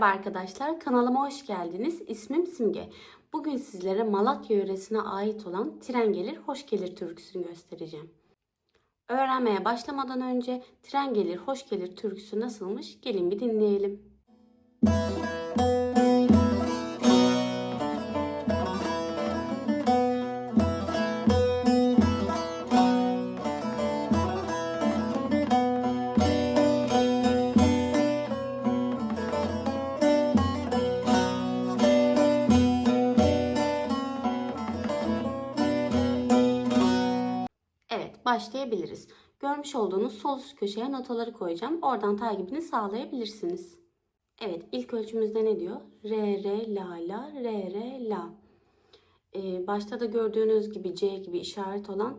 Merhaba arkadaşlar, kanalıma hoş geldiniz. İsmim Simge. Bugün sizlere Malatya yöresine ait olan Tren Gelir Hoş Gelir türküsünü göstereceğim. Öğrenmeye başlamadan önce Tren Gelir Hoş Gelir türküsü nasılmış gelin bir dinleyelim. Evet, başlayabiliriz. Görmüş olduğunuz sol üst köşeye notaları koyacağım. Oradan takibini sağlayabilirsiniz. Evet, ilk ölçümüzde ne diyor? Re, re, la, la, re, re, la. Ee, başta da gördüğünüz gibi C gibi işaret olan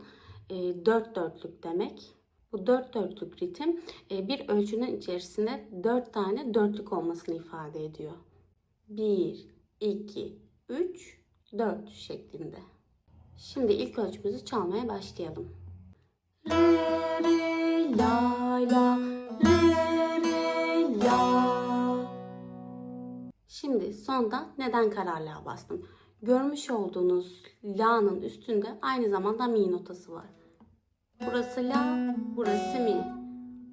e, dört dörtlük demek. Bu dört dörtlük ritim e, bir ölçünün içerisinde dört tane dörtlük olmasını ifade ediyor. Bir, iki, üç, dört şeklinde. Şimdi ilk ölçümüzü çalmaya başlayalım. Şimdi sonda neden kararlığa bastım? Görmüş olduğunuz la'nın üstünde aynı zamanda mi notası var. Burası la, burası mi.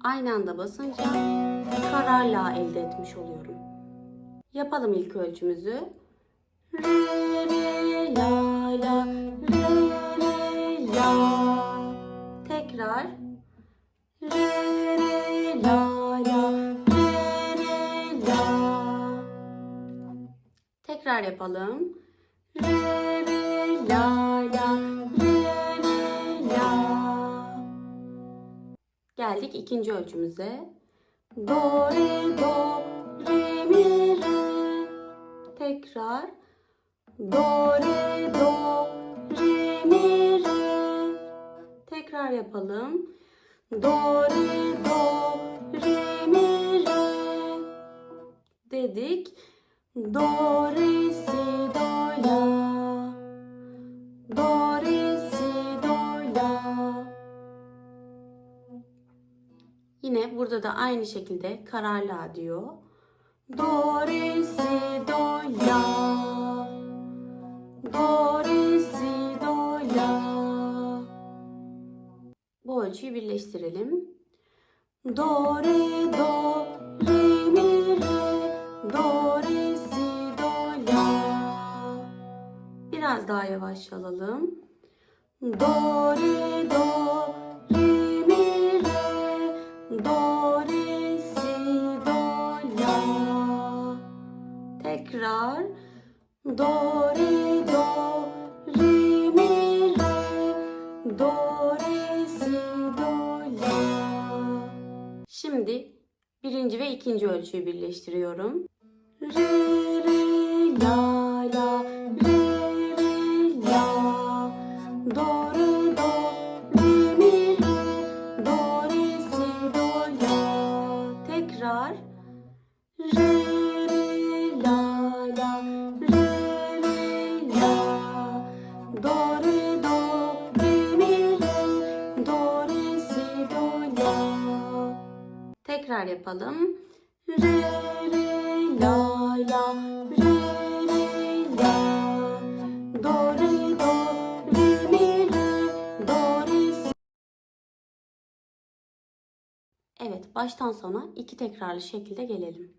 Aynı anda basınca karar la elde etmiş oluyorum. Yapalım ilk ölçümüzü. Re, re, la, la, re, re, la. Tekrar. Re, re, la, la, re, re, la. Tekrar yapalım. Re, re, la, la, re, re, la. Geldik ikinci ölçümüze. Do, re, do, re, mi, re. Tekrar. Do, re, do, Tekrar yapalım. Do, re, do, re, mi, re. Dedik. Do, re, si, do, la. Do, re, si, do, la. Yine burada da aynı şekilde kararla diyor. Do, re, si, do, la. Do, re, ölçüyü birleştirelim. Do, re, do, re, mi, re. Do, re, si, do, la. Biraz daha yavaş alalım. Do, re, do, re, mi, re. Do, re, si, do, la. Tekrar. Do, re, do, re, mi, re. Do, Şimdi birinci ve ikinci ölçüyü birleştiriyorum. Re, re, la, la, re, re, la. Do, re, do, re, mi, re. Do, re, si, do, la. Tekrar. Re, re, la, la, re, re, la. Do, Tekrar yapalım. Re, re, la, la. Evet, baştan sona iki tekrarlı şekilde gelelim.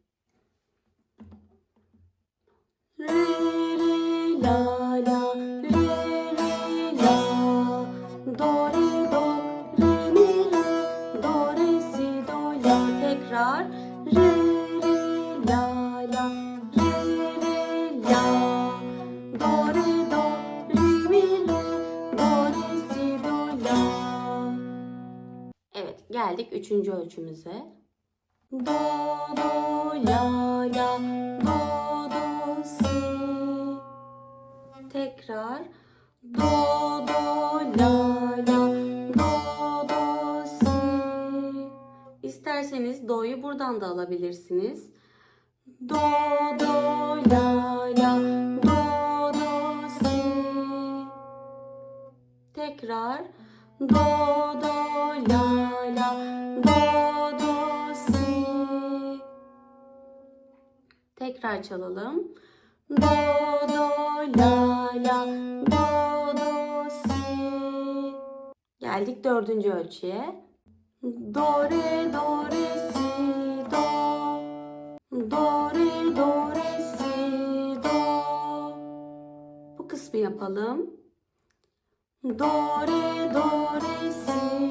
Geldik üçüncü ölçümüze. Do, do, la, la, do, do, si. Tekrar. Do, do, la, la, do, do, si. İsterseniz do'yu buradan da alabilirsiniz. Do, do, la, la, do, do, si. Tekrar. Do, do, la, la, do, do, si. Tekrar çalalım. Do, do, la, la, do, do, si. Geldik dördüncü ölçüye. Do, re, do, re, si, do. Do, re, do, re, si, do. Bu kısmı yapalım. Do, re, do, re, si,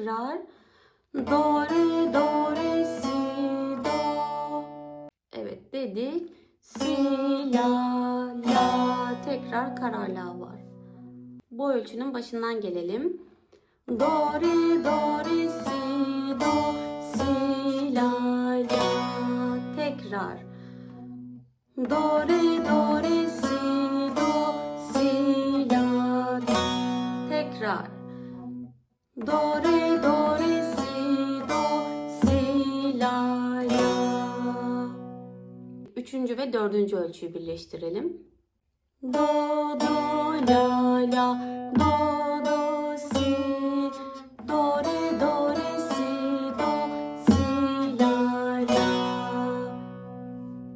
Tekrar. Do, re, do, re, si, do. Evet dedik. Si, la, la. Tekrar kararla var. Bu ölçünün başından gelelim. Do, re, do, re, si, do. Si, la, la. Tekrar. Do, re, do, re, si, do. Si, la, la. Tekrar. Do, Üçüncü ve dördüncü ölçüyü birleştirelim. Do, do, la, la. Do, do, si. Do, re, do, re, si, do. Si, la, la.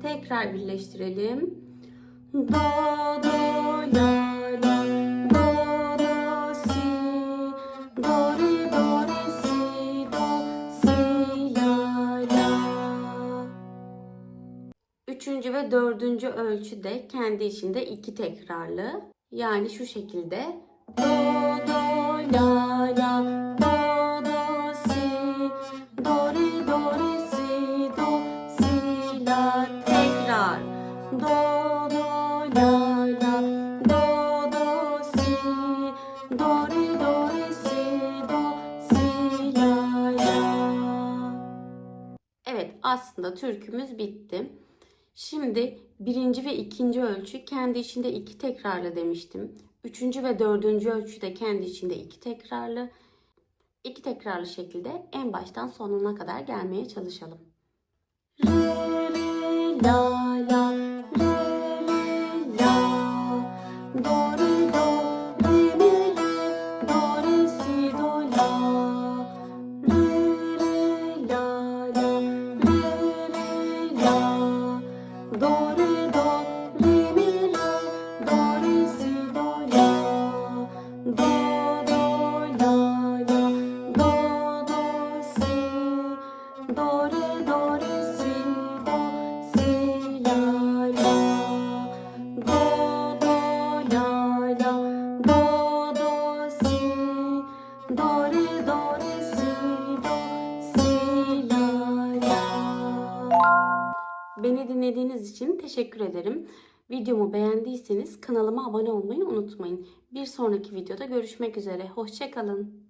Tekrar birleştirelim. Do, do, ölçü de kendi içinde iki tekrarlı. Yani şu şekilde. Do, do, la, la. Evet aslında türkümüz bitti. Şimdi birinci ve ikinci ölçü kendi içinde iki tekrarlı demiştim. Üçüncü ve dördüncü ölçü de kendi içinde iki tekrarlı. İki tekrarlı şekilde en baştan sonuna kadar gelmeye çalışalım. Re, re, la, la, re, Beni dinlediğiniz için teşekkür ederim. Videomu beğendiyseniz kanalıma abone olmayı unutmayın. Bir sonraki videoda görüşmek üzere. Hoşçakalın.